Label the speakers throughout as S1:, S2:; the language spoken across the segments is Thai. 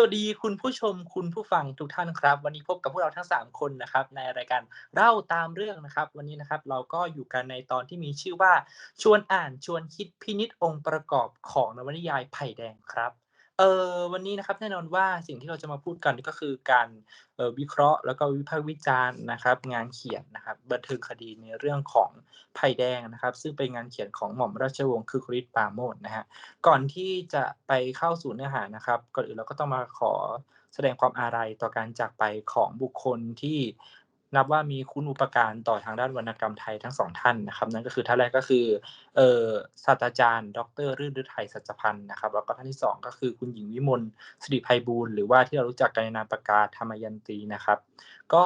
S1: สวัสดีคุณผู้ชมคุณผู้ฟังทุกท่านครับ วันนี้พบกับพวกเราทั้ง 3 คนนะครับ ในรายการเล่าตามเรื่องนะครับ วันนี้นะครับเราก็อยู่กันในตอนที่มีชื่อว่า ชวนอ่านชวนคิดพินิจองค์ประกอบของนวนิยายไผ่แดงครับ เออวันนี้นะครับแน่นอนว่าสิ่งที่เราจะมาพูดกันก็คือการเวิเคราะห์ แล้วก็วิพากษ์วิจารณ์นะครับ งานเขียนนะครับบันทิงคดีในเรื่องของไผ่แดงนะครับ ซึ่งเป็นงานเขียนของหม่อมราชวงศ์คือคริสปราโมทนะฮะก่อนที่จะไปเข้าสู่เนื้อหานะครับก่อนอื่นเราก็ต้องมาขอแสดงความอาลัยต่อการจากไปของบุคคลที่ นับว่ามีคุณอุปการต่อทางด้านวรรณกรรมไทยทั้งสองท่านนะครับ นั่นก็คือท่านแรกก็คือเออศาสตราจารย์ ดรรื่นฤทัยสัจพันธ์นะครับ แล้วก็ท่านที่สองก็คือคุณหญิงวิมลสิริไพบูลย์หรือว่าที่เรารู้จักกันในนามปากกาธรรมยันตีนะครับ ก็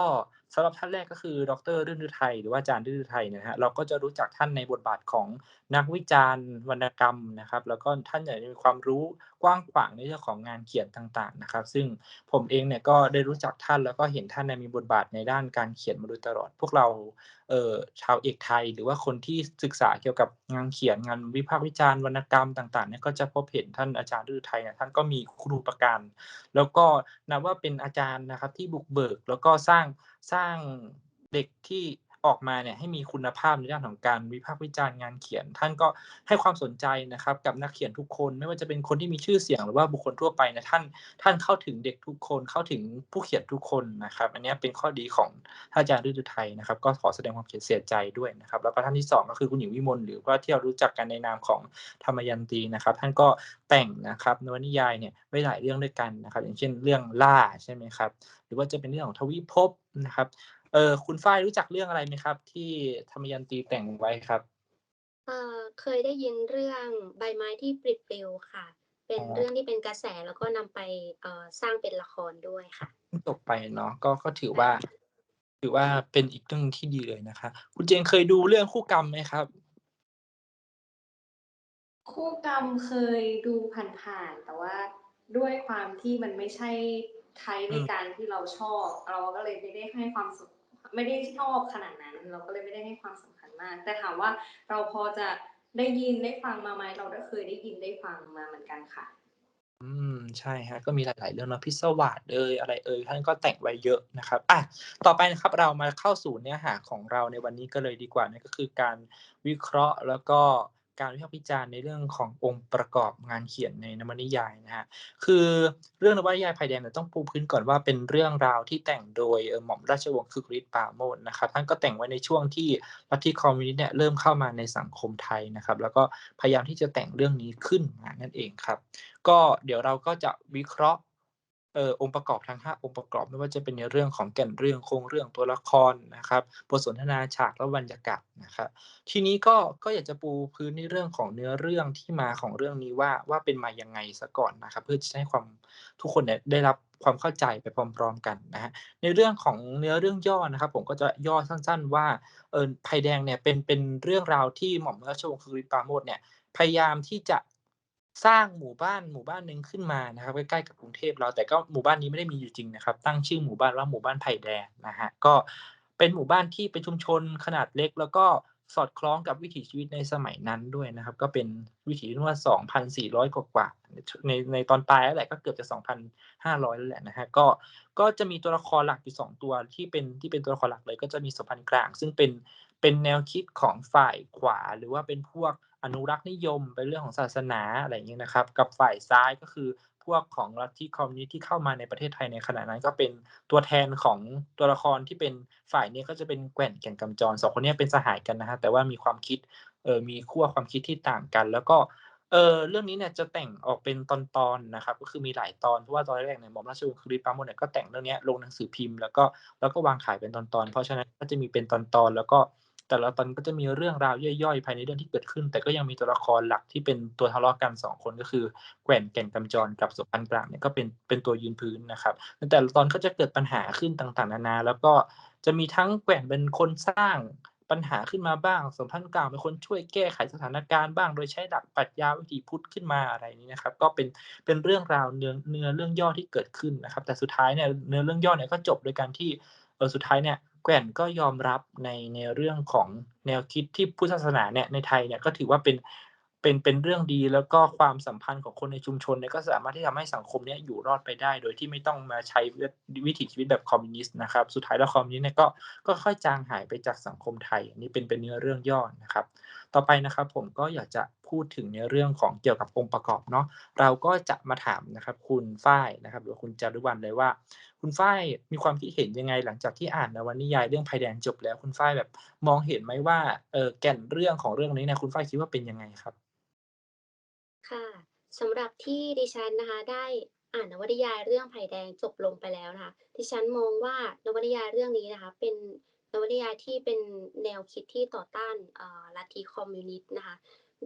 S1: สำหรับท่านแรกก็คือ ดรรื่นฤทัยหรือว่าอาจารย์รื่นฤทัยนะฮะเราก็จะรู้จักท่านในบทบาทของนักวิจารณ์วรรณกรรมนะครับ แล้วก็ท่านเนี่มีความรู้ กว้างขวางในเรื่องของงานเขียนต่างๆนะครับ ซึ่งผมเองเนี่ยก็ได้รู้จักท่านแล้วก็เห็นท่านในมีบทบาทในด้านการเขียนมาโดยตลอด พวกเราเอ่อชาวเอกไทย หรือว่าคนที่ศึกษาเกี่ยวกับงานเขียนงานวิพากษ์วิจารณ์วรรณกรรมต่างๆเนี่ยก็จะพบเห็นท่านอาจารย์ฤทัยเนี่ยท่านก็มีครูประการ แล้วก็นับว่าเป็นอาจารย์นะครับที่บุกเบิกแล้วก็สร้างสร้างเด็กที่ ออกมาเนี่ยให้มีคุณภาพในด้านของการวิพากษ์วิจารณ์งานเขียน ท่านก็ให้ความสนใจนะครับ กับนักเขียนทุกคน ไม่ว่าจะเป็นคนที่มีชื่อเสียงหรือว่าบุคคลทั่วไปนะท่านท่านเข้าถึงเด็กทุกคนเข้าถึงผู้เขียนทุกคนนะครับ อันนี้เป็นข้อดีของท่านอาจารย์ฤทัยไทยนะครับ ก็ขอแสดงความเสียใจด้วยนะครับ แล้วก็ท่านที่สองก็คือคุณหญิงวิมลหรือว่าที่เรารู้จักกันในนามของธรรมยันตีนะครับ ท่านก็แต่งนะครับนวนิยายเนี่ยไว้หลายเรื่องด้วยกันนะครับ อย่างเช่นเรื่องล่าใช่ไหมครับ หรือว่าจะเป็นเรื่องของทวิภพนะครับ เออคุณฝ้ายรู้จักเรื่องอะไรไหมครับ ที่ธรรมยันตีแต่งไว้ครับ
S2: เอ่อเคยได้ยินเรื่องใบไม้ที่ปลิดปลิวค่ะ เป็น
S1: อ๋อ
S2: เรื่องที่เป็นกระแสแล้วก็นำไปเอ่อสร้างเป็นละครด้วยค่ะ
S1: เพิ่งจบไปเนาะก็ก็ถือว่า ถือว่าเป็นอีกเรื่องที่ดีเลยนะคะ คุณเจนเคยดูเรื่องคู่กรรมไหมครับ
S3: คู่กรรมเคยดูผ่านๆแต่ว่าด้วยความที่มันไม่ใช่ไทยใน
S1: อืม
S3: การที่เราชอบ เราก็เลยไม่ได้ให้ความสำ ไม่ได้ชอบขนาดนั้น เราก็เลยไม่ได้ให้ความสำคัญมาก แต่ถามว่าเราพอจะได้ยินได้ฟังมาไหมเราได้เคยได้ยินได้ฟังมาเหมือนกันค่ะ
S1: อืมใช่ฮะก็มีหลาย ๆ เรื่องนะพิศวาสเอยอะไรเอ่ยท่านก็แต่งไว้เยอะนะครับอะต่อไปนะครับเรามาเข้าสู่เนื้อหาของเราในวันนี้ก็เลยดีกว่านั่ก็คือการวิเคราะห์แล้วก็ การวิพากษ์วิจารณ์ในเรื่องขององค์ประกอบงานเขียนในนวนิยายนะฮะคือเรื่องนวนิยายไผ่แดงเนี่ยต้องปูพื้นก่อนว่าเป็นเรื่องราวที่แต่งโดยเอ่อหม่อมราชวงศ์คึกฤทธิ์ปราโมชนะครับท่านก็แต่งไว้ในช่วงที่ลัทธิคอมมิวนิสต์เนี่ยเริ่มเข้ามาในสังคมไทยนะครับ แล้วก็พยายามที่จะแต่งเรื่องนี้ขึ้นมานั่นเองครับ ก็เดี๋ยวเราก็จะวิเคราะห์ เอ่อองค์ประกอบทั้ง 5 องค์ประกอบไม่ว่าจะเป็นในเรื่องของแก่นเรื่องโครงเรื่องตัวละครนะครับบทสนทนาฉากและบรรยากาศนะครับทีนี้ก็ก็อยากจะปูพื้นในเรื่องของเนื้อเรื่องที่มาของเรื่องนี้ว่าว่าเป็นมายังไงซะก่อนนะครับ เพื่อจะให้ความทุกคนเนี่ยได้รับความเข้าใจไปพร้อมๆกันนะฮะในเรื่องของเนื้อเรื่องย่อนะครับ ผมก็จะย่อสั้น ๆ ว่าเออไผ่แดงเนี่ยเป็นเป็นเรื่องราวที่หม่อมราชวงศ์คึกฤทธิ์ปราโมชเนี่ยพยายามที่จะ สร้างหมู่บ้านหมู่บ้านหนึ่งขึ้นมานะครับใกล้ๆกับกรุงเทพเราแต่ก็หมู่บ้านนี้ไม่ได้มีอยู่จริงนะครับ ตั้งชื่อหมู่บ้านว่าหมู่บ้านไผ่แดงนะฮะก็เป็นหมู่บ้านที่เป็นชุมชนขนาดเล็ก แล้วก็สอดคล้องกับวิถีชีวิตในสมัยนั้นด้วยนะครับ ก็เป็นวิถีที่ว่า 2,400 กว่าๆในในตอนปลายแล้วแหละก็เกือบจะ 2,500 แล้วแหละนะฮะก็ก็จะมีตัวละครหลักอยู่สองตัวที่เป็นที่เป็นตัวละครหลักเลย ก็จะมีสมพันธ์กลาง ซึ่งเป็นเป็นแนวคิดของฝ่ายขวาหรือว่าเป็นพวก อนุรักษ์นิยมเป็นเรื่องของศาสนาอะไรอย่างเงี้ยนะครับ กับฝ่ายซ้ายก็คือพวกของลัทธิคอมมิวนิสต์ที่เข้ามาในประเทศไทยในขณะนั้น ก็เป็นตัวแทนของตัวละครที่เป็นฝ่ายนี้ก็จะเป็นแก่นแก่นกำจรสองคนนี้เป็นสหายกันนะฮะแต่ว่ามีความคิดเออมีขั้วความคิดที่ต่างกัน แล้วก็เออเรื่องนี้เนี่ยจะแต่งออกเป็นตอนๆนะครับ ก็คือมีหลายตอนเพราะว่าตอนแรกเนี่ยหม่อมราชวงศ์คึกฤทธิ์ปาโมชเนี่ยก็แต่งเรื่องนี้ลงหนังสือพิมพ์แล้วก็แล้วก็วางขายเป็นตอนๆ เพราะฉะนั้นก็จะมีเป็นตอนๆแล้วก็ แต่ละตอนก็จะมีเรื่องราวย่อยๆ ภายในเรื่องที่เกิดขึ้น แต่ก็ยังมีตัวละครหลักที่เป็นตัวทะเลาะกันสองคนก็คือแกว่นแก่นกำจรกับสมพันธ์กลางเนี่ยก็เป็นเป็นตัวยืนพื้นนะครับแต่ละตอนก็จะเกิดปัญหาขึ้นต่างๆ นานา แล้วก็จะมีทั้งแกว่นเป็นคนสร้างปัญหาขึ้นมาบ้างสมพันธ์กลางเป็นคนช่วยแก้ไขสถานการณ์บ้าง โดยใช้หลักปรัชญาวิถีพุทธขึ้นมาอะไรนี้นะครับ ก็เป็นเป็นเรื่องราวเนื้อเนื้อเรื่องย่อที่เกิดขึ้นนะครับ แต่สุดท้ายเนี่ยเนื้อเรื่องย่อเนี่ยก็จบโดยการที่ ออสุดท้ายเนี่ยแกว่นก็ยอมรับในในเรื่องของแนวคิดที่พุทธศาสนาเนี่ยในไทยเนี่ยก็ถือว่าเป็นเป็นเป็นเรื่องดีแล้วก็ความสัมพันธ์ของคนในชุมชนเนี่ยก็สามารถที่ทำให้สังคมเนี้ยอยู่รอดไปได้ โดยที่ไม่ต้องมาใช้วิถีชีวิตแบบคอมมิวนิสต์นะครับสุดท้ายแล้วคอมมิวนิสต์เนี่ยก็ก็ค่อยจางหายไปจากสังคมไทยนนี้เป็นเป็นเนื้อเรื่องย่อนะครับ ต่อไปนะครับผมก็อยากจะพูดถึงในเรื่องของเกี่ยวกับองค์ประกอบเนาะเราก็จะมาถามนะครับคุณฝ้ายนะครับหรือคุณจารุวรรณเลยว่า คุณฝ้ายมีความคิดเห็นยังไงหลังจากที่อ่านนวนิยายเรื่องภัยแดงจบแล้วคุณฝ้ายแบบมองเห็นไหมว่าเออแก่นเรื่องของเรื่องนี้นี่ยคุณฝ้ายคิดว่าเป็นยังไงครับ
S2: ค่ะสำหรับที่ดิฉันนะคะได้อ่านนวนิยายเรื่องไผ่แดงจบลงไปแล้วนะคะดิฉันมองว่านวนิยายเรื่องนี้นะคะ เป็นนวนิยายที่เป็นแนวคิดที่ต่อต้านลัทธิคอมมิวนิสต์นะคะ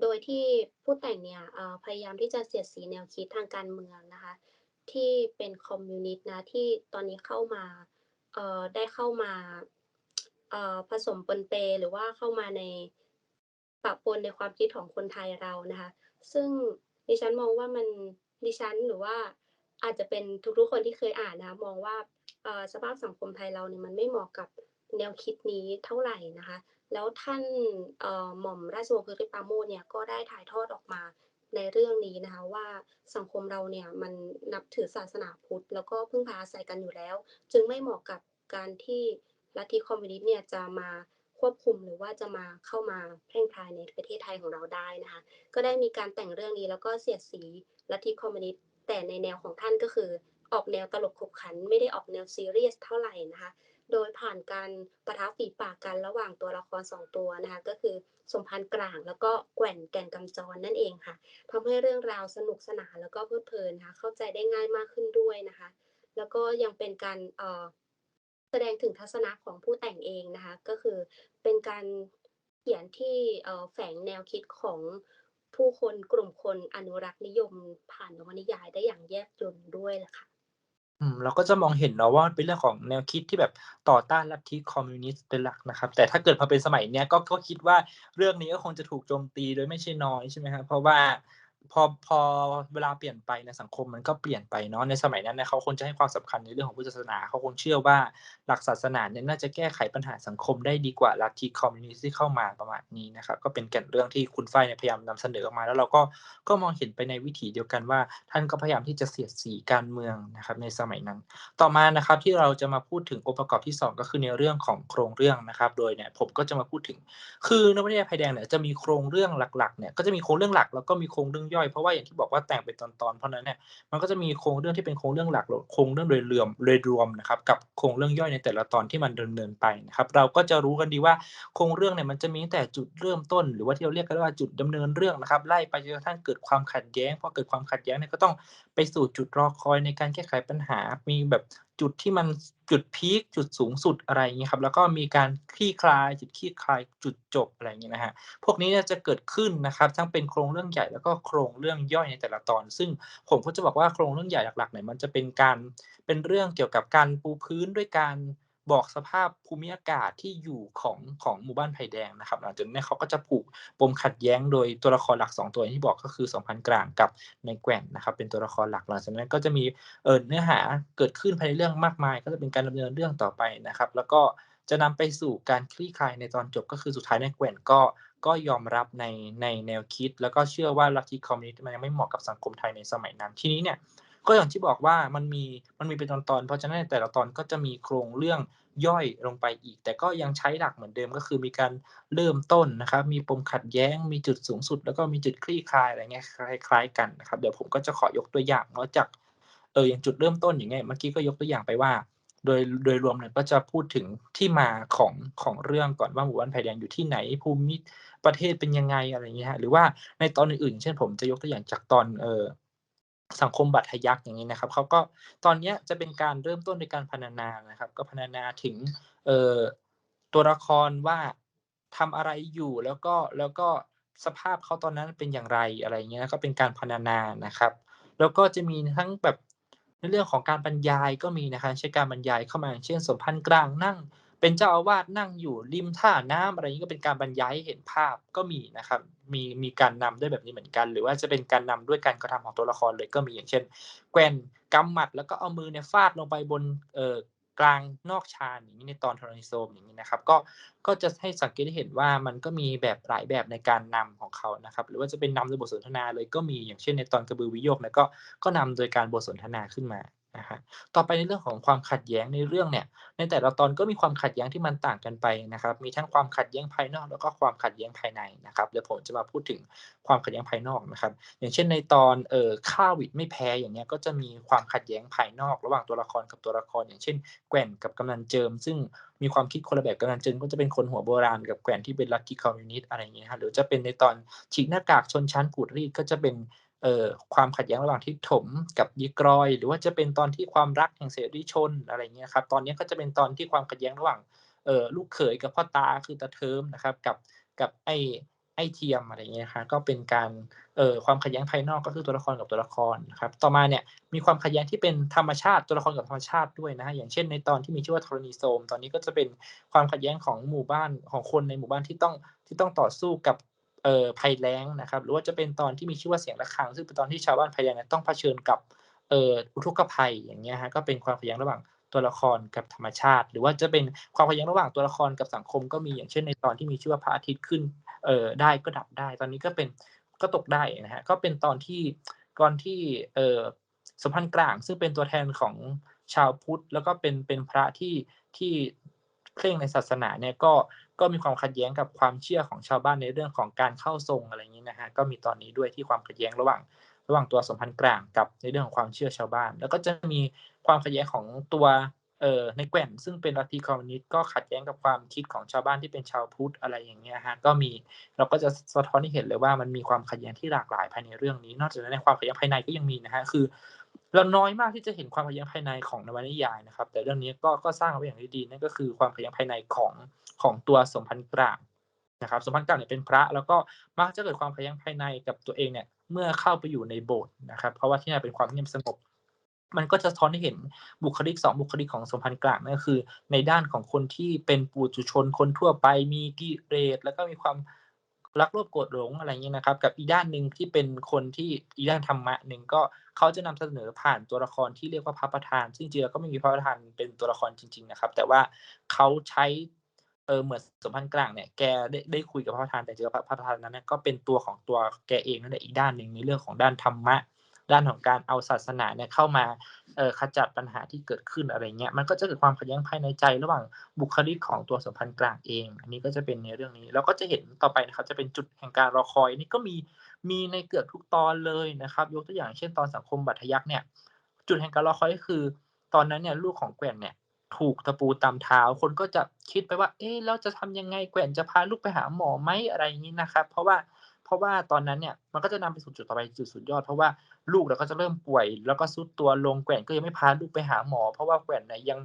S2: โดยที่ผู้แต่งเนี่ยพยายามที่จะเสียดสีแนวคิดทางการเมืองนะคะ ที่เป็นคอมมิวนิสต์นะที่ตอนนี้เข้ามาเอ่อได้เข้ามาเอ่อผสมปนเปหรือว่าเข้ามาในปะปนในความคิดของคนไทยเรานะคะ ซึ่งดิฉันมองว่ามันดิฉันหรือว่าอาจจะเป็นทุกๆคนที่เคยอ่านนะมองว่าสภาพสังคมไทยเราเนี่ยมันไม่เหมาะกับแนวคิดนี้เท่าไหร่นะคะ แล้วท่านหม่อมราชวงศ์พฤติปาโมเนี่ยก็ได้ถ่ายทอดออกมา ในเรื่องนี้นะคะว่าสังคมเราเนี่ยมันนับถือศาสนาพุทธ แล้วก็พึ่งพาอาศัยกันอยู่แล้ว จึงไม่เหมาะกับการที่ลัทธิคอมมิวนิสต์เนี่ยจะมาควบคุมหรือว่าจะมาเข้ามาแพร่งพรายในประเทศไทยของเราได้นะคะก็ได้มีการแต่งเรื่องนี้แล้วก็เสียดสีลัทธิคอมมิวนิสต์แต่ในแนวของท่านก็คือ ออกแนวตลกขบขัน ไม่ได้ออกแนวซีเรียสเท่าไหร่นะคะ โดยผ่านการประทับฝีปากกันระหว่างตัวละครสองตัวนะคะก็คือสมพันธ์กลางแล้วก็แก่นแก่นกำจรนั่นเองค่ะทำให้เรื่องราวสนุกสนานแล้วก็เพลิดเพลินนะคะเข้าใจได้ง่ายมากขึ้นด้วยนะคะ แล้วก็ยังเป็นการแสดงถึงทัศนะของผู้แต่งเองนะคะก็คือเป็นการเขียนที่แฝงแนวคิดของผู้คนกลุ่มคนอนุรักษ์นิยมผ่านนวนิยายได้อย่างแยบยลด้วยแหละค่ะ
S1: อืม เราก็จะมองเห็นเนาะว่าเป็นเรื่องของแนวคิดที่แบบต่อต้านลัทธิคอมมิวนิสต์เป็นหลักนะครับ แต่ถ้าเกิดพอเป็นสมัยเนี้ย ก็ ก็คิดว่า เรื่องนี้ก็คงจะถูกโจมตีโดยไม่ใช่น้อย ใช่ไหมครับ เพราะว่า พอพอเวลาเปลี่ยนไปในสังคมมันก็เปลี่ยนไปเนาะในสมัยนั้นเนี่ยเขาคงจะให้ความสำคัญในเรื่องของพุทธศาสนาเขาคงเชื่อว่าหลักศาสนาเนี่ยน่าจะแก้ไขปัญหาสังคมได้ดีกว่าลัทธิคอมมิวนิสต์ที่เข้ามาประมาณนี้นะครับก็เป็นแก่นเรื่องที่คุณฝ้ายพยายามนำเสนอออกมา แล้วเราก็ก็มองเห็นไปในวิถีเดียวกันว่า ท่านก็พยายามที่จะเสียดสีการเมืองนะครับในสมัยนั้น ต่อมานะครับที่เราจะมาพูดถึงองค์ประกอบที่ 2 ก็คือในเรื่องของโครงเรื่องนะครับ โดยเนี่ยผมก็จะมาพูดถึง คือนวนิยายภัยแดงเนี่ยจะมีโครงเรื่องหลักๆเนี่ยก็จะมีโครงเรื่องหลักแล้วก็มีโครงเรื่องย่อยเพราะว่าอย่างที่บอกว่าแต่งเป็นตอนๆเพราะนั้นเนี่ยมันก็จะมีโครงเรื่องที่เป็นโครงเรื่องหลักโครงเรื่องโดยรวมโดยรวมนะครับกับโครงเรื่องย่อยในแต่ละตอนที่มันดำเนินไปนะครับเราก็จะรู้กันดีว่าโครงเรื่องเนี่ยมันจะมีตั้งแต่จุดเริ่มต้น หรือว่าที่เราเรียกกันว่าจุดดำเนินเรื่องนะครับไล่ไปจนกระทั่งเกิดความขัดแย้งพอเกิดความขัดแย้งเนี่ยก็ต้องไปสู่จุดรอคอยในการแก้ไขปัญหา มีแบบ จุดที่มันจุดพีคจุดสูงสุดอะไรเงี้ยครับแล้วก็มีการคลี่คลายจุดคลี่คลายจุดจบอะไรเงี้ยนะฮะพวกนี้จะเกิดขึ้นนะครับทั้งเป็นโครงเรื่องใหญ่แล้วก็โครงเรื่องย่อยในแต่ละตอน ซึ่งผมก็จะบอกว่าโครงเรื่องใหญ่หลักๆเนี่ยมันจะเป็นการเป็นเรื่องเกี่ยวกับการปูพื้นด้วยการ บอกสภาพภูมิอากาศที่อยู่ของของหมู่บ้านไผ่แดงนะครับ หลังจากนั้นเขาก็จะผูกปมขัดแย้งโดยตัวละครหลัก 2 ตัวที่บอกก็คือสมพันกลางกับในแกว่นนะครับ เป็นตัวละครหลักหลังจากนั้นก็จะมีเออเนื้อหาเกิดขึ้นภายในเรื่องมากมาย ก็จะเป็นการดำเนินเรื่องต่อไปนะครับ แล้วก็จะนำไปสู่การคลี่คลายในตอนจบก็คือสุดท้ายในแกว่นก็ก็ยอมรับในในแนวคิด แล้วก็เชื่อว่าลัทธิคอมมิวนิสต์มันยังไม่เหมาะกับสังคมไทยในสมัยนั้น ทีนี้เนี่ย ก็อย่างที่บอกว่ามันมีมันมีเป็นตอนๆเพราะฉะนั้นแต่ละตอนก็จะมีโครงเรื่องย่อยลงไปอีก แต่ก็ยังใช้หลักเหมือนเดิมก็คือมีการเริ่มต้นนะครับ มีปมขัดแย้ง มีจุดสูงสุด แล้วก็มีจุดคลี่คลายอะไรเงี้ยคล้ายๆกันนะครับเดี๋ยวผมก็จะขอยกตัวอย่างนอกจากเอออย่างจุดเริ่มต้นอย่างเงี้ยเมื่อกี้ก็ยกตัวอย่างไปว่า โดยโดยรวมเนี่ยก็จะพูดถึงที่มาของของเรื่องก่อนว่าหมู่บ้านไผ่แดงอยู่ที่ไหนภูมิประเทศเป็นยังไงอะไรเงี้ยหรือว่าในตอนอื่นๆเช่นผมจะยกตัวอย่างจากตอนเออ สังคมบัตรทยักอย่างนี้นะครับเขาก็ตอนนี้จะเป็นการเริ่มต้นในการพรรณนานะครับ ก็พรรณนาถึงเอ่อตัวละครว่าทำอะไรอยู่แล้วก็แล้วก็สภาพเขาตอนนั้นเป็นอย่างไรอะไรเงี้ยก็เป็นการพรรณนานะครับ แล้วก็จะมีทั้งแบบในเรื่องของการบรรยายก็มีนะครับใช้การบรรยายเข้ามาเช่นสมพันธ์กลางนั่ง เป็นเจ้าอาวาสนั่งอยู่ริมท่าน้ำอะไรนี้ก็เป็นการบรรยายให้เห็นภาพก็มีนะครับ มีมีการนำด้วยแบบนี้เหมือนกัน หรือว่าจะเป็นการนำด้วยการกระทำของตัวละครเลยก็มีอย่างเช่น แกวนกำหมัดแล้วก็เอามือเนี่ยฟาดลงไปบนเอ่อกลางนอกชานอย่างนี้ในตอนทรณิโซมอย่างนี้นะครับ ก็ก็จะให้สังเกตได้เห็นว่ามันก็มีแบบหลายแบบในการนำของเขานะครับ หรือว่าจะเป็นนำโดยบทสนทนาเลยก็มีอย่างเช่นในตอนกระบือวิโยคนะก็ก็นำโดยการบทสนทนาขึ้นมา นะฮะต่อไปในเรื่องของความขัดแย้งในเรื่องเนี่ยในแต่ละตอนก็มีความขัดแย้งที่มันต่างกันไปนะครับ มีทั้งความขัดแย้งภายนอก แล้วก็ความขัดแย้งภายในนะครับเดี๋ยวผมจะมาพูดถึงความขัดแย้งภายนอกนะครับ อย่างเช่นในตอนเอ่อข้าวิดไม่แพ้อย่างเงี้ยก็จะมีความขัดแย้งภายนอก ระหว่างตัวละครกับตัวละคร อย่างเช่น แกว่นกับกำนันเจิม ซึ่งมีความคิดคนละแบบกำนันเจิมก็จะเป็นคนหัวโบราณกับแกว่นที่เป็นลัทธิคอมมิวนิสต์อะไรอย่างเงี้ยครับหรือจะเป็นในตอนฉีกหน้ากากชนชั้นขูดรีดก็จะเป็น เอ่อความขัดแย้งระหว่างทิศถมกับยิกรอย หรือว่าจะเป็นตอนที่ความรักแห่งเสรีชนอะไรเงี้ยครับตอนนี้ก็จะเป็นตอนที่ความขัดแย้งระหว่างเอ่อลูกเขยกับพ่อตาคือตาเทิมนะครับกับกับไอ้ไอ้เทียมอะไรเงี้ยครับก็เป็นการเอ่อความขัดแย้งภายนอกก็คือตัวละครกับตัวละครนะครับต่อมาเนี่ยมีความขัดแย้งที่เป็นธรรมชาติตัวละครกับธรรมชาติด้วยนะฮะอย่างเช่นในตอนที่มีชื่อว่าธรณีโซมตอนนี้ก็จะเป็นความขัดแย้งของหมู่บ้านของคนในหมู่บ้านที่ต้องที่ต้องต่อสู้กับ เอ่อภัยแล้งนะครับ หรือว่าจะเป็นตอนที่มีชื่อว่าเสียงระฆัง ซึ่งเป็นตอนที่ชาวบ้านภัยแล้งต้องเผชิญกับเอ่ออุทกภัยอย่างเงี้ยฮะก็เป็นความขัดแย้งระหว่างตัวละครกับธรรมชาติ หรือว่าจะเป็นความขัดแย้งระหว่างตัวละครกับสังคมก็มีอย่างเช่นในตอนที่มีชื่อว่าพระอาทิตย์ขึ้นเอ่อได้ก็ดับได้ ตอนนี้ก็เป็นก็ตกได้นะฮะก็เป็นตอนที่ก่อนที่เอ่อสมพันธ์กลาง ซึ่งเป็นตัวแทนของชาวพุทธ แล้วก็เป็นเป็นพระที่ที่เคร่งในศาสนาเนี่ยก็ ก็มีความขัดแย้งกับความเชื่อของชาวบ้านในเรื่องของการเข้าทรงอะไรอย่างนี้นะฮะก็มีตอนนี้ด้วยที่ความขัดแย้งระหว่างระหว่างตัวสมพันธ์กลางกับในเรื่องของความเชื่อชาวบ้าน แล้วก็จะมีความขัดแย้งของตัวเอ่อในแก่นซึ่งเป็นลัทธิคอมมิวนิสต์ก็ขัดแย้งกับความคิดของชาวบ้านที่เป็นชาวพุทธอะไรอย่างเงี้ยฮะก็มีเราก็จะสะท้อนให้เห็นเลยว่ามันมีความขัดแย้งที่หลากหลายภายในเรื่องนี้ นอกจากนั้นในความขัดแย้งภายในก็ยังมีนะฮะคือ เราน้อยมากที่จะเห็นความขัดแย้งภายในของนวนิยายนะครับ แต่เรื่องนี้ก็ก็สร้างเอาไว้อย่างดีนั่นก็คือความขัดแย้งภายในของของตัวสมพันธ์กลางนะครับ สมพันธ์กลางเนี่ยเป็นพระ แล้วก็มักจะเกิดความขัดแย้งภายในกับตัวเองเนี่ยเมื่อเข้าไปอยู่ในโบสถ์นะครับ เพราะว่าที่นั่นเป็นความเงียบสงบมันก็จะสะท้อนให้เห็นบุคลิกสองบุคลิกของสมพันธ์กลางนั่นก็คือ ในด้านของคนที่เป็นปุถุชนคนทั่วไปมีกิเลสแล้วก็มีความ รักโลภโกรธหลงอะไรอย่างนี้นะครับ กับอีด้านหนึ่งที่เป็นคนที่อีด้านธรรมะหนึ่งก็เขาจะนำเสนอผ่านตัวละครที่เรียกว่าพระประธาน ซึ่งจริงๆแล้วก็ไม่มีพระประธานเป็นตัวละครจริง ๆนะครับ แต่ว่าเขาใช้เออเหมือนสมพันธ์กลางเนี่ยแกได้ได้คุยกับพระประธานแต่จริงๆพระประธานนั้นก็เป็นตัวของตัวแกเองนั่นแหละอีกด้านหนึ่งในเรื่องของด้านธรรมะ ด้านของการเอาศาสนาเนี่ยเข้ามา เอ่อขจัดปัญหาที่เกิดขึ้นอะไรเงี้ยมันก็จะเกิดความขัดแย้งภายในใจระหว่างบุคลิกของตัวสมพันธ์กลางเอง อันนี้ก็จะเป็นในเรื่องนี้แล้วก็จะเห็นต่อไปนะครับ จะเป็นจุดแห่งการรอคอยนี่ก็มีมีในเกือบทุกตอนเลยนะครับ ยกตัวอย่างเช่นตอนสังคมบัตยักษ์เนี่ย จุดแห่งการรอคอยก็คือ ตอนนั้นเนี่ยลูกของแกว่นเนี่ยถูกตะปูตำเท้า คนก็จะคิดไปว่า เอ๊ะแล้วจะทำยังไงแกว่นจะพาลูกไปหาหมอไหมอะไรอย่างนี้นะครับ เพราะว่า เพราะว่าตอนนั้นเนี่ยมันก็จะนำไปสู่จุดต่อไปจุดสุดยอด เพราะว่าลูกเราก็จะเริ่มป่วย แล้วก็ซุดตัวลงแกว่นก็ยังไม่พาลูกไปหาหมอ เพราะว่าแกว่นเนี่ยยัง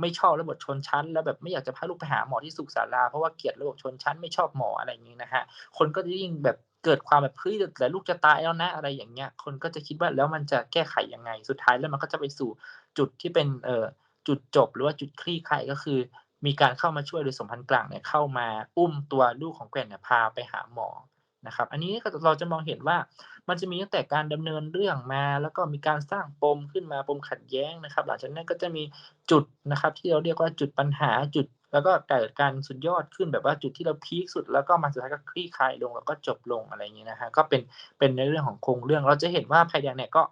S1: ไม่ชอบระบบชนชั้น แล้วแบบไม่อยากจะพาลูกไปหาหมอที่สุขศาลาเพราะว่าเกลียดระบบชนชั้นไม่ชอบหมออะไรอย่างนี้นะฮะคนก็จะยิ่งแบบเกิดความแบบเฮ้ยแต่ลูกจะตายแล้วนะอะไรอย่างเงี้ย คนก็จะคิดว่าแล้วมันจะแก้ไขยังไงสุดท้ายแล้วมันก็จะไปสู่จุดที่เป็นเอ่อจุดจบหรือว่าจุดคลี่คลายก็คือ มีการเข้ามาช่วยโดยสมพันธ์กลางเนี่ยเข้ามาอุ้มตัวลูกของแกว่นเนี่ยพาไปหาหมอ นะครับ อันนี้เราจะมองเห็นว่ามันจะมีตั้งแต่การดำเนินเรื่องมา แล้วก็มีการสร้างปมขึ้นมาปมขัดแย้งนะครับ หลังจากนั้นก็จะมีจุดนะครับ ที่เราเรียกว่าจุดปัญหาจุด แล้วก็เกิดการสุดยอดขึ้นแบบว่าจุดที่เราพีคสุด แล้วก็มาสุดท้ายก็คลี่คลายลงแล้วก็จบลงอะไรอย่างนี้นะฮะก็เป็นเป็นในเรื่องของโครงเรื่อง เราจะเห็นว่าภายแดงเนี่ยก็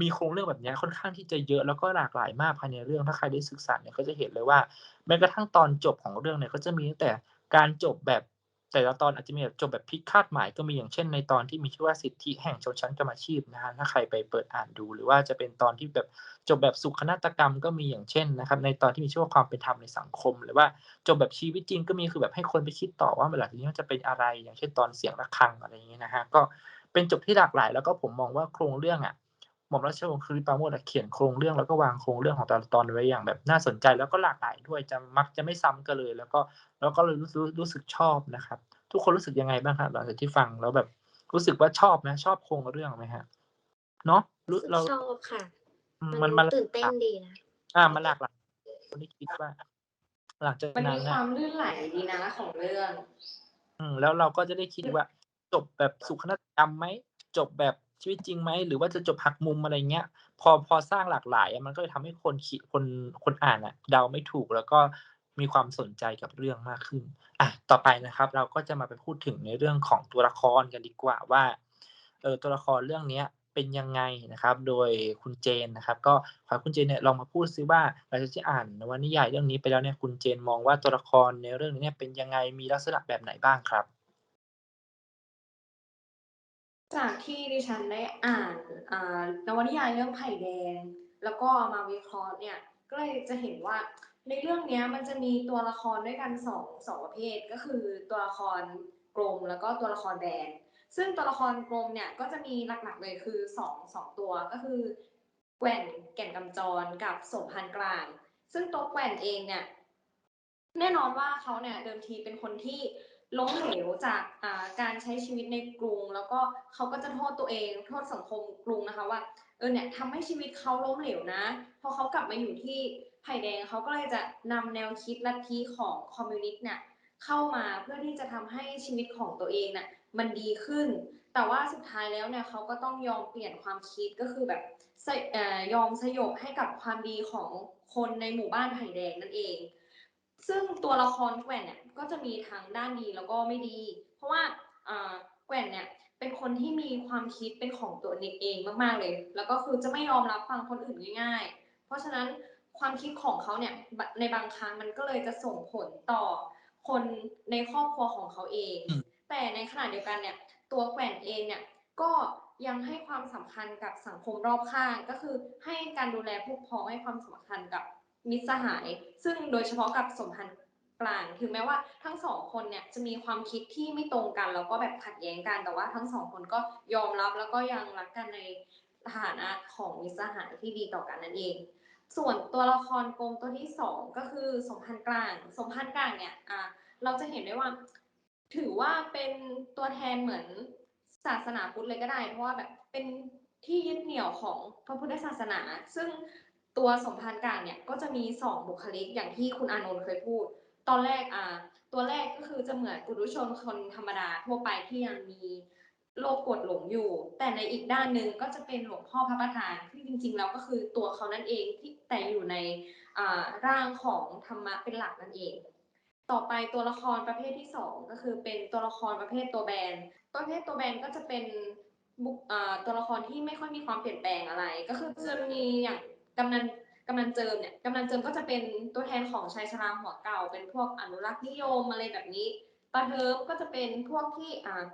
S1: มีโครงเรื่องแบบนี้ค่อนข้างที่จะเยอะแล้วก็หลากหลายมากภายในเรื่องถ้าใครได้ศึกษาเนี่ยก็จะเห็นเลยว่าแม้กระทั่งตอนจบของเรื่องเนี่ยก็จะมีตั้งแต่การจบแบบ แต่ละตอนอาจจะมีแบบจบแบบพลิกคาดหมายก็มีอย่างเช่นในตอนที่มีชื่อว่าสิทธิแห่งชนชั้นกรรมชีพนะฮะถ้าใครไปเปิดอ่านดู หรือว่าจะเป็นตอนที่แบบจบแบบสุขนาฏกรรมก็มีอย่างเช่นนะครับในตอนที่มีชื่อว่าความเป็นธรรมในสังคม หรือว่าจบแบบชีวิตจริงก็มีคือแบบให้คนไปคิดต่อว่าหลังจากนี้มันจะเป็นอะไร อย่างเช่นตอนเสียงระฆังอะไรอย่างนี้ยนะฮะก็เป็นจบที่หลากหลาย แล้วก็ผมมองว่าโครงเรื่องอะ หม่อมราชวงศ์คริปราโมทเขียนโครงเรื่องแล้วก็วางโครงเรื่องของแต่ละตอนไว้อย่างแบบน่าสนใจแล้วก็หลากหลายด้วยจะมักจะไม่ซ้ำกันเลย แล้วก็แล้วก็เลยรู้รู้รู้สึกชอบนะครับ ทุกคนรู้สึกยังไงบ้างครับหลังจากที่ฟังแล้วแบบรู้สึกว่าชอบไหมชอบโครงเรื่องไหมฮะเนาะรู้เรา
S2: ชอบค่ะ
S1: อืม
S2: มั
S1: มันนมัน
S2: ตื่นเต้นดีนะ
S1: อ่ามันหลากหลายคนที่คิดว่า หลังจาก
S3: มัน
S1: นั้
S3: มี
S1: น
S3: ค
S1: นะ
S3: วามลื่นไหลดีนะของเรื่อง
S1: อืมแล้วเราก็จะได้คิดว่า จบแบบสุขนาฏกรรมไหมจบแบบ ชีวิตจริงไหมหรือว่าจะจบหักมุมอะไรเงี้ย พอพอสร้างหลากหลายมันก็เลยทำให้คนคิดคนคนอ่านอะเดาไม่ถูกแล้วก็มีความสนใจกับเรื่องมากขึ้นอะต่อไปนะครับ เราก็จะมาไปพูดถึงในเรื่องของตัวละครกันดีกว่าว่าเออตัวละครเรื่องเนี้ยเป็นยังไงนะครับ โดยคุณเจนนะครับ ก็ขอคุณเจนเนี่ยลองมาพูดซิว่าหลังจากที่อ่านนวนิยายเรื่องนี้ไปแล้วเนี่ยคุณเจนมองว่าตัวละครในเรื่องนี้เนี่ยเป็นยังไงมีลักษณะแบบไหนบ้างครับ
S3: จากที่ดิฉันได้อ่านอ่านวนิยายเรื่องไผ่แดง แล้วก็เอามาวิเคราะห์เนี่ยก็เลยจะเห็นว่าในเรื่องเนี้ยมันจะมีตัวละครด้วยกันสองสองประเภทก็คือตัวละครกลมแล้วก็ตัวละครแดง ซึ่งตัวละครกลมเนี่ยก็จะมีหลักๆเลยคือสองสองตัวก็คือแกว่นแก่นกำจรกับสมพันกลาง ซึ่งตัวแกว่นเองเนี่ยแน่นอนว่าเขาเนี่ยเดิมทีเป็นคนที่ ล้มเหลวจากการใช้ชีวิตในกรุง แล้วก็เขาก็จะโทษตัวเองโทษสังคมกรุงนะคะว่าเออเนี่ยทำให้ชีวิตเขาล้มเหลวนะพอเขากลับมาอยู่ที่ไผ่แดงเขาก็เลยจะนำแนวคิดลัทธิของคอมมิวนิสต์เนี่ยเข้ามาเพื่อที่จะทำให้ชีวิตของตัวเองน่ะมันดีขึ้น แต่ว่าสุดท้ายแล้วเนี่ยเขาก็ต้องยอมเปลี่ยนความคิดก็คือแบบยอมสยบให้กับความดีของคนในหมู่บ้านไผ่แดงนั่นเอง ซึ่งตัวละครแกว่นเนี่ยก็จะมีทั้งด้านดีแล้วก็ไม่ดี เพราะว่าอ่าแกว่นเนี่ยเป็นคนที่มีความคิดเป็นของตัวเองมากๆเลย แล้วก็คือจะไม่ยอมรับฟังคนอื่นง่าย ๆ เพราะฉะนั้นความคิดของเขาเนี่ยในบางครั้งมันก็เลยจะส่งผลต่อคนในครอบครัวของเขาเอง
S1: อืม
S3: แต่ในขณะเดียวกันเนี่ยตัวแกว่นเองเนี่ยก็ยังให้ความสำคัญกับสังคมรอบข้าง ก็คือให้การดูแลผู้พ้องให้ความสำคัญกับ มิตรสหาย ซึ่งโดยเฉพาะกับสมพันธ์กลางถึงแม้ว่าทั้งสองคนเนี่ยจะมีความคิดที่ไม่ตรงกันแล้วก็แบบขัดแย้งกันแต่ว่าทั้งสองคนก็ยอมรับแล้วก็ยังรักกันในฐานะของมิตรสหายที่ดีต่อกันนั่นเอง ส่วนตัวละครกลมตัวที่สองก็คือสมพันธ์กลาง สมพันธ์กลางเนี่ยอ่าเราจะเห็นได้ว่า ถือว่าเป็นตัวแทนเหมือนศาสนาพุทธเลยก็ได้ เพราะว่าแบบเป็นที่ยึดเหนี่ยวของพระพุทธศาสนา ซึ่ง ตัวสมพันธ์กางเนี่ยก็จะมีสองบุคลิกอย่างที่คุณอานนท์เคยพูด ตอนแรกอ่าตัวแรกก็คือจะเหมือนปุถุชนคนธรรมดาทั่วไปที่ยังมีโลภกดหลงอยู่ แต่ในอีกด้านหนึ่งก็จะเป็นหลวงพ่อพระประธานที่จริง ๆ แล้วก็คือตัวเขานั่นเองที่แต่อยู่ในอ่าร่างของธรรมะเป็นหลักนั่นเอง ต่อไปตัวละครประเภทที่สองก็คือเป็นตัวละครประเภทตัวแบนประเภทตัวแบนก็จะเป็นบุคอ่าตัวละครที่ไม่ค่อยมีความเปลี่ยนแปลงอะไร ก็คือจะมีอย่าง กำนันกำนันเจิมเนี่ยกำนันเจิมก็จะเป็นตัวแทนของชายชราหัวเก่า เป็นพวกอนุรักษ์นิยมอะไรแบบนี้ปาเทิมก็จะเป็นพวกที่อ่า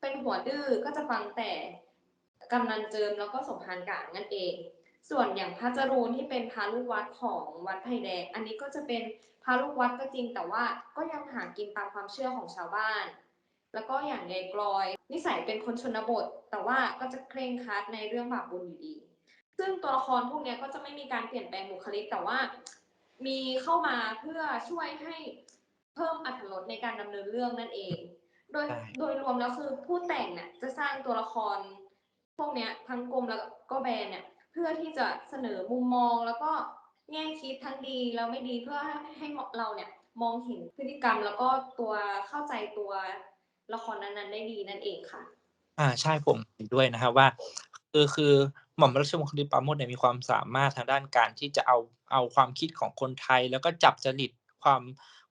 S3: เป็นหัวดื้อก็จะฟังแต่กำนันเจิมแล้วก็สมภารกลางนั่นเอง ส่วนอย่างพระจรูนที่เป็นพระลูกวัดของวัดไผ่แดง อันนี้ก็จะเป็นพระลูกวัดก็จริง แต่ว่าก็ยังหากินตามความเชื่อของชาวบ้าน แล้วก็อย่างยายกลอย นิสัยเป็นคนชนบท แต่ว่าก็จะเคร่งครัดในเรื่องบาปบุญอยู่ดี ซึ่งตัวละครพวกเนี้ยก็จะไม่มีการเปลี่ยนแปลงบุคลิกแต่ว่า มีเข้ามาเพื่อช่วยให้เพิ่มอรรถรสในการดำเนินเรื่องนั่นเอง โดย
S1: ใช่
S3: โดยรวมแล้วคือผู้แต่งเนี่ยจะสร้างตัวละคร พวกเนี้ยทั้งกลมแล้วก็แบนเนี่ยเพื่อที่จะเสนอมุมมองแล้วก็แง่คิดทั้งดีแล้วไม่ดีเพื่อให้เราเนี่ยมองเห็นพฤติกรรมแล้วก็ตัวเข้าใจตัวละครนั้นๆได้ดีนั่นเองค่ะ
S1: อาใช่ผมเห็นด้วยนะครับว่าคือคือ หม่อมราชวงศ์คริปปราโมชเนี่ยมีความสามารถทางด้านการที่จะเอาเอาความคิดของคนไทย แล้วก็จับจริตความ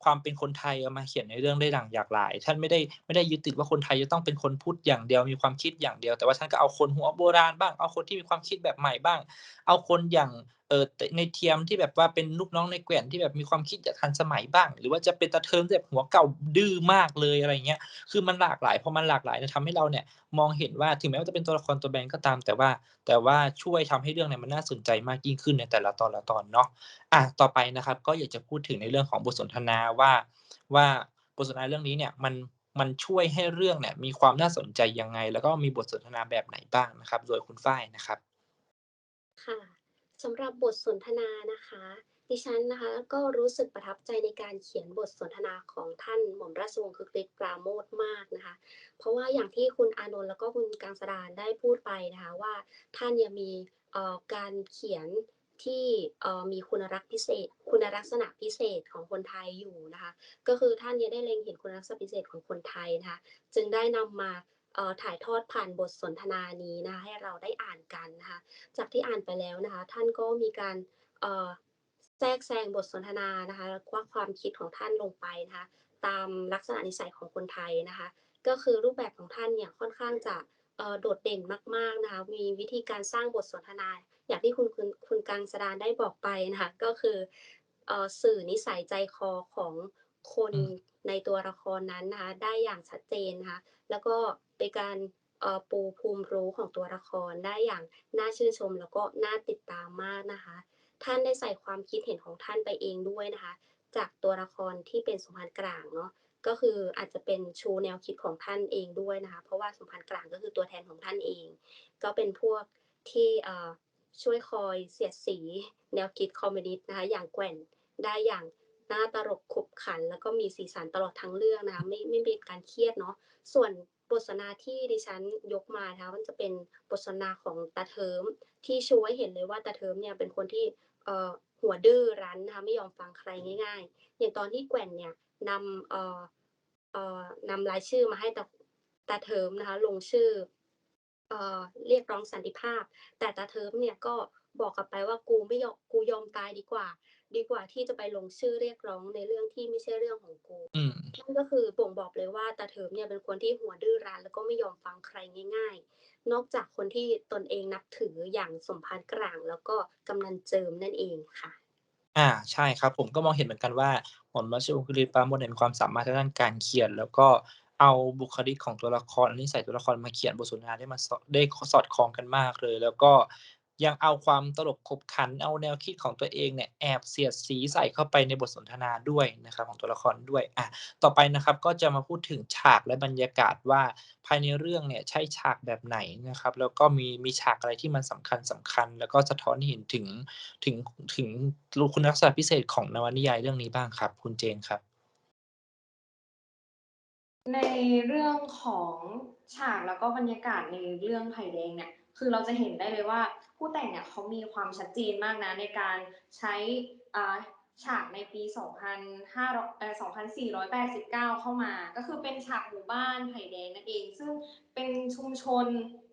S1: ความเป็นคนไทยเอามาเขียนในเรื่องได้อย่างหลากหลาย ท่านไม่ได้ไม่ได้ยึดติดว่าคนไทยจะต้องเป็นคนพูดอย่างเดียวมีความคิดอย่างเดียว แต่ว่าท่านก็เอาคนหัวโบราณบ้างเอาคนที่มีความคิดแบบใหม่บ้าง เอาคนอย่าง ออในเทียมที่แบบว่าเป็นลูกน้องในแกว่นที่แบบมีความคิดแบบทันสมัยบ้าง หรือว่าจะเป็นตาเทิงแบบหัวเก่าดื้อมากเลยอะไรเงี้ยคือมันหลากหลายพอมันหลากหลายนี่ยทำให้เราเนี่ยมองเห็นว่าถึงแม้ว่าจะเป็นตัวละครตัวแบนก็ตาม แต่ว่าแต่ว่าช่วยทำให้เรื่องเนี่ยมันน่าสนใจมากยิ่งขึ้นในแต่ละตอนละตอนเนาะอะต่อไปนะครับ ก็อยากจะพูดถึงในเรื่องของบทสนทนาว่าว่าบทสนทนาเรื่องนี้เนี่ยมันมันช่วยให้เรื่องเนี่ยมีความน่าสนใจยังไง แล้วก็มีบทสนทนาแบบไหนบ้างนะครับ โดยคุณฝ้ายนะครับ
S2: ค่ะ สำหรับบทสนทนานะคะ ดิฉันนะคะก็รู้สึกประทับใจในการเขียนบทสนทนาของท่านหม่อมราชวงศ์คึกฤทธิ์ปราโมทมากนะคะ เพราะว่าอย่างที่คุณอานนท์แล้วก็คุณกังสดานได้พูดไปนะคะว่าท่านเนี่ยมีการเขียนที่มีคุณลักษณ์พิเศษ คุณลักษณะพิเศษของคนไทยอยู่นะคะ ก็คือท่านเนี่ยได้เล็งเห็นคุณลักษณะพิเศษของคนไทยนะคะ จึงได้นำมา ถ่ายทอดผ่านบทสนทนานี้นะคะให้เราได้อ่านกันนะคะจากที่อ่านไปแล้วนะคะ ท่านก็มีการแทรกแซงบทสนทนานะคะวก็ความคิดของท่านลงไปนะคะตามลักษณะนิสัยของคนไทยนะคะ ก็คือรูปแบบของท่านเนี่ยค่อนข้างจะโดดเด่นมากๆนะคะมีวิธีการสร้างบทสนทนา อย่างที่คุณคุณคุณกังสดานได้บอกไปนะคะก็คือสื่อนิสัยใจคอของ คน
S1: อืม
S2: ในตัวละครนั้นนะคะได้อย่างชัดเจนนะคะแล้วก็เป็นการเอ่อปูภูมิรู้ของตัวละครได้อย่างน่าชื่นชมแล้วก็น่าติดตามมากนะคะ ท่านได้ใส่ความคิดเห็นของท่านไปเองด้วยนะคะ จากตัวละครที่เป็นสมพันธ์กลางเนาะก็คืออาจจะเป็นชูแนวคิดของท่านเองด้วยนะคะ เพราะว่าสมพันธ์กลางก็คือตัวแทนของท่านเอง ก็เป็นพวกที่เอ่อช่วยคอยเสียดสี แนวคิดคอมมิวนิสต์นะคะอย่างแกว่นได้อย่าง น่าตลกขบขัน แล้วก็มีสีสันตลอดทั้งเรื่องนะคะไม่ไม่เป็นการเครียดเนาะส่วนบทสนทนาที่ดิฉันยกมานะคะมันจะเป็นบทสนทนาของตาเทิมที่ชูให้เห็นเลยว่าตาเทิมเนี่ยเป็นคนที่เอ่อหัวดื้อรั้นนะคะไม่ยอมฟังใครง่าย ๆ อย่างตอนที่แกว่นเนี่ยนำเอ่อเอ่อนำรายชื่อมาให้ตาตาเทิมนะคะลงชื่อเอ่อเรียกร้องสันติภาพ แต่ตาเทิมเนี่ยก็บอกกลับไปว่ากูไม่ยอมกูยอมตายดีกว่า ดีกว่าที่จะไปลงชื่อเรียกร้องในเรื่องที่ไม่ใช่เรื่องของกู
S1: อืม
S2: นั่นก็คือบ่งบอกเลยว่าตาเถิมเนี่ยเป็นคนที่หัวดื้อรั้นแล้วก็ไม่ยอมฟังใครง่าย ๆ นอกจากคนที่ตนเองนับถืออย่างสมพันธ์กลาง แล้วก็กำนันเจิมนั่นเองค่ะ
S1: อาใช่ครับ ผมก็มองเห็นเหมือนกันว่าหม่อมราชวงศ์คิริปราโมชเนี่ยมีความสามารถทางด้านการเขียน แล้วก็เอาบุคลิกของตัวละครนิสัยตัวละครมาเขียนบทสนทนาได้มาสอได้สอดคล้องกันมากเลย แล้วก็ ยังเอาความตลกขบขันเอาแนวคิดของตัวเองเนี่ยแอบเสียดสีใส่เข้าไปในบทสนทนาด้วยนะครับของตัวละครด้วยอะต่อไปนะครับก็จะมาพูดถึงฉากและบรรยากาศว่าภายในเรื่องเนี่ยใช่ฉากแบบไหนนะครับแล้วก็มีมีฉากอะไรที่มันสำคัญๆแล้วก็สะท้อนเห็นถึงถึงถึงคุณลักษณะพิเศษของนวนิยายเรื่องนี้บ้างครับ คุณเจนครับ
S3: ในเรื่องของฉากแล้วก็บรรยากาศในเรื่องไผ่แดงเนี่ยคือเราจะเห็นได้เลยว่า ผู้แต่งเนี่ยเขามีความชัดเจนมากนะในการใช้อ่าฉากในปี 2500 2489 เข้ามา ก็คือเป็นฉากหมู่บ้านไผ่แดงนั่นเอง ซึ่งเป็นชุมชน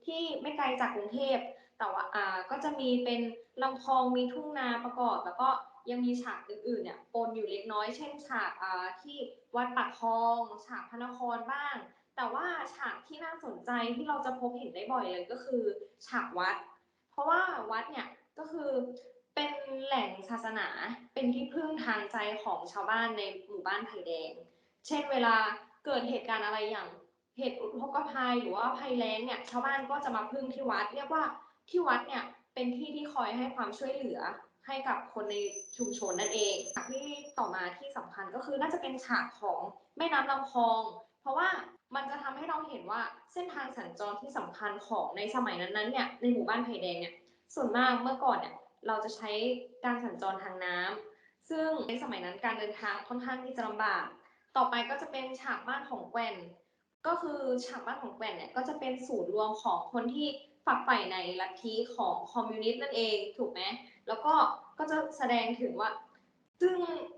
S3: ที่ไม่ไกลจากกรุงเทพ แต่ว่าอ่าก็จะมีเป็นลำคลองมีทุ่งนาประกอบ แล้วก็ยังมีฉากอื่นๆเนี่ยปนอยู่เล็กน้อย เช่นฉากอ่าที่วัดปากคลอง ฉากพระนครบ้าง แต่ว่าฉากที่น่าสนใจที่เราจะพบเห็นได้บ่อยเลยก็คือ ฉากวัด ราะว่าวัดเนี่ยก็คือเป็นแหล่งศาสนาเป็นที่พึ่งทางใจของชาวบ้านในหมู่บ้านไผ่แดง เช่นเวลาเกิดเหตุการณ์อะไรอย่างเหตุอุทกภัยหรือว่าภัยแล้งเนี่ยชาวบ้านก็จะมาพึ่งที่วัด เรียกว่าที่วัดเนี่ยเป็นที่ที่คอยให้ความช่วยเหลือให้กับคนในชุมชนนั่นเองฉากที่ต่อมาที่สำคัญก็คือน่าจะเป็นฉากของแม่น้ำลำคลอง เพราะว่า มันจะทำให้เราเห็นว่าเส้นทางสัญจรที่สำคัญของในสมัยนั้นๆเนี่ยในหมู่บ้านไผ่แดงเนี่ยส่วนมากเมื่อก่อนเนี่ยเราจะใช้การสัญจรทางน้ำซึ่งในสมัยนั้นการเดินทางค่อนข้างที่จะลำบาก ต่อไปก็จะเป็นฉากบ้านของแกวนก็คือฉากบ้านของแกวนเนี่ยก็จะเป็นศูนย์รวมของคนที่ฝักใฝ่ในลัทธิของคอมมิวนิสต์นั่นเองถูกไหมแล้วก็ก็จะแสดงถึงว่า ซึ่ง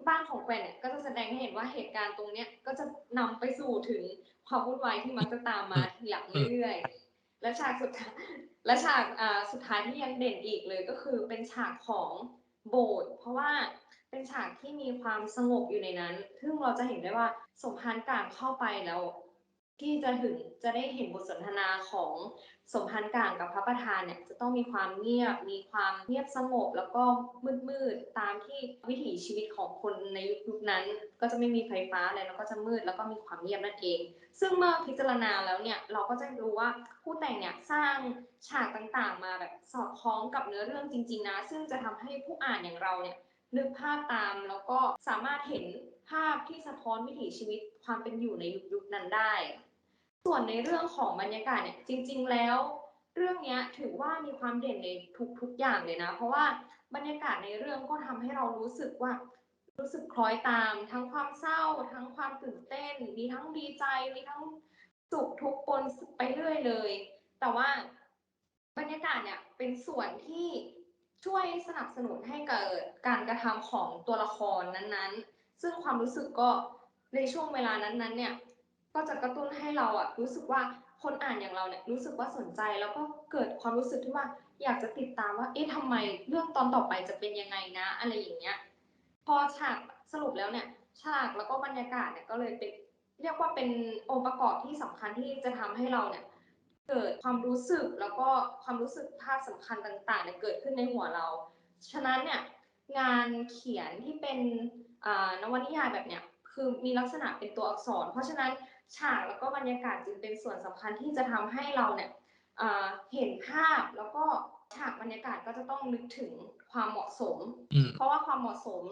S3: บ้านของแกวนเนี่ยก็จะแสดงให้เห็นว่าเหตุการณ์ตรงเนี้ยก็จะนำไปสู่ถึง ความวุ่นวายที่มักจะตามมาทีหลังเรื่อยๆ และฉากสุดท้ายและฉากอ่าสุดท้ายที่ยังเด่นอีกเลยก็คือเป็นฉากของโบสถ์เพราะว่าเป็นฉากที่มีความสงบอยู่ในนั้น ซึ่งเราจะเห็นได้ว่าสมภารกลางเข้าไปแล้ว ที่จะถึงจะได้เห็นบทสนทนาของสมภารกลางกับพระประธานเนี่ยจะต้องมีความเงียบ มีความเงียบสงบ แล้วก็มืดๆตามที่วิถีชีวิตของคนในยุคนั้น ก็จะไม่มีไฟฟ้าอะไรแล้วก็จะมืดแล้วก็มีความเงียบนั่นเอง ซึ่งเมื่อพิจารณาแล้วเนี่ยเราก็จะรู้ว่าผู้แต่งเนี่ยสร้างฉากต่างๆ มาแบบสอดคล้องกับเนื้อเรื่องจริง ๆ นะ ซึ่งจะทำให้ผู้อ่านอย่างเราเนี่ยนึกภาพตามแล้วก็สามารถเห็นภาพที่สะท้อนวิถีชีวิต ความเป็นอยู่ในยุคนั้นได้ ส่วนในเรื่องของบรรยากาศเนี่ยจริง ๆ แล้ว เรื่องนี้ถือว่ามีความเด่นในทุกๆอย่างเลยนะ เพราะว่าบรรยากาศในเรื่องก็ทำให้เรารู้สึกว่า รู้สึกคล้อยตามทั้งความเศร้า ทั้งความตื่นเต้น มีทั้งดีใจมีทั้งสุขทุกปนไปเรื่อยเลย แต่ว่าบรรยากาศเนี่ยเป็นส่วนที่ช่วยสนับสนุนให้เกิดการกระทำของตัวละครนั้นๆ ซึ่งความรู้สึกก็ ในช่วงเวลานั้นๆเนี่ยก็จะกระตุ้นให้เราอะรู้สึกว่าคนอ่านอย่างเราเนี่ยรู้สึกว่าสนใจแล้วก็เกิดความรู้สึกที่ว่าอยากจะติดตามว่าเอ๊ะทำไมเรื่องตอนต่อไปจะเป็นยังไงนะอะไรอย่างเงี้ยพอฉากสรุปแล้วเนี่ยฉากแล้วก็บรรยากาศเนี่ยก็เลยเป็นเรียกว่าเป็นองค์ประกอบที่สำคัญที่จะทำให้เราเนี่ยเกิดความรู้สึกแล้วก็ความรู้สึกภาพสำคัญต่างๆเนี่ยเกิดขึ้นในหัวเรา ฉะนั้นเนี่ยงานเขียนที่เป็นนวนิยายแบบเนี้ย คือมีลักษณะเป็นตัวอักษร เพราะฉะนั้นฉากแล้วก็บรรยากาศจึงเป็นส่วนสำคัญที่จะทำให้เราเนี่ยอ่าเห็นภาพแล้วก็ฉากบรรยากาศก็จะต้องนึกถึงความเหมาะสม
S1: อืม
S3: เพราะว่าความเหมาะสม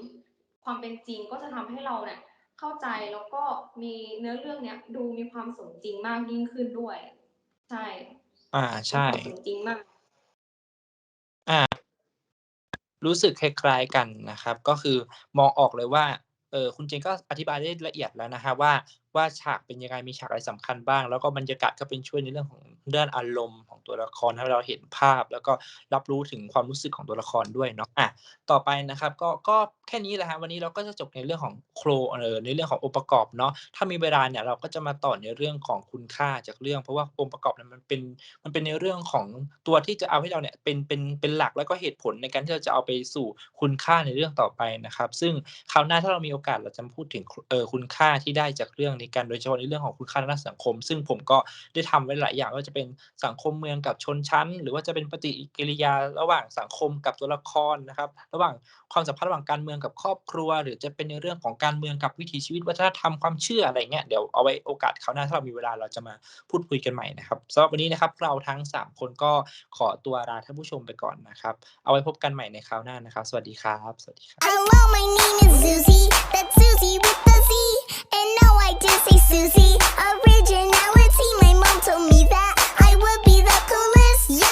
S3: ความเป็นจริงก็จะทำให้เราเนี่ยเข้าใจแล้วก็มีเนื้อเรื่องเนี้ยดูมีความสมจริงมากยิ่งขึ้นด้วย ใช่
S1: อ่าใช่
S3: มีความสมจริงมาก
S1: อ่า รู้สึกคล้ายๆกันนะครับ ก็คือมองออกเลยว่า เออคุณเจนก็อธิบายได้ละเอียดแล้วนะฮะว่าว่าฉากเป็นยังไงมีฉากอะไรสำคัญบ้าง แล้วก็บรรยากาศก็เป็นช่วยในเรื่องของด้านองอารมณ์ของตัวละครให้เราเห็นภาพ แล้วก็รับรู้ถึงความรู้สึกของตัวละครด้วยเนาะอะต่อไปนะครับก็ก็แค่นี้แหละฮะวันนี้เราก็จะจบในเรื่องของโครเออในเรื่องขององค์ประกอบเนาะถ้ามีเวลาเนี่ยเราก็จะมาต่อในเรื่องของคุณค่าจากเรื่อง เพราะว่าองค์ประกอบเนี่ยมันเป็นมันเป็นในเรื่องของตัวที่จะเอาให้เราเนี่ยเป็นเป็นเป็นหลักแล้วก็เหตุผลในการที่เราจะเอาไปสู่คุณค่าในเรื่องต่อไปนะครับ ซึ่งคราวหน้าถ้าเรามีโอกาสเราจะพูดถึงเออคุณค่าที่ได้จากเรื่องนี้กันโดยเฉพาะในเรื่องของคุณค่าทางด้านสังคม ซึ่งผมก็ได้ทำไว้หลายอย่างว่าจะเป็นสังคมเมืองกับชนชั้น หรือว่าจะเป็นปฏิกิริยาระหว่างสังคมกับตัวละครนะครับ ระหว่างความสัมพันธ์ระหว่างการเมืองกับครอบครัว หรือจะเป็นในเรื่องของการเมืองกับวิถีชีวิตวัฒนธรรมความเชื่ออะไรเงี้ยเดี๋ยวเอาไว้โอกาสคราวหน้าถ้าเรามีเวลาเราจะมาพูดคุยกันใหม่นะครับสำหรับวันนี้นะครับเราทั้งสามคนก็ขอตัวลาท่านผู้ชมไปก่อนนะครับ เอาไว้พบกันใหม่ในคราวหน้านะครับ สวัสดีครับ สวัสดีครับ
S4: Hello, my name is Susie. That's Susie with the And no, I just say Susie. Originality, my mom told me that I would be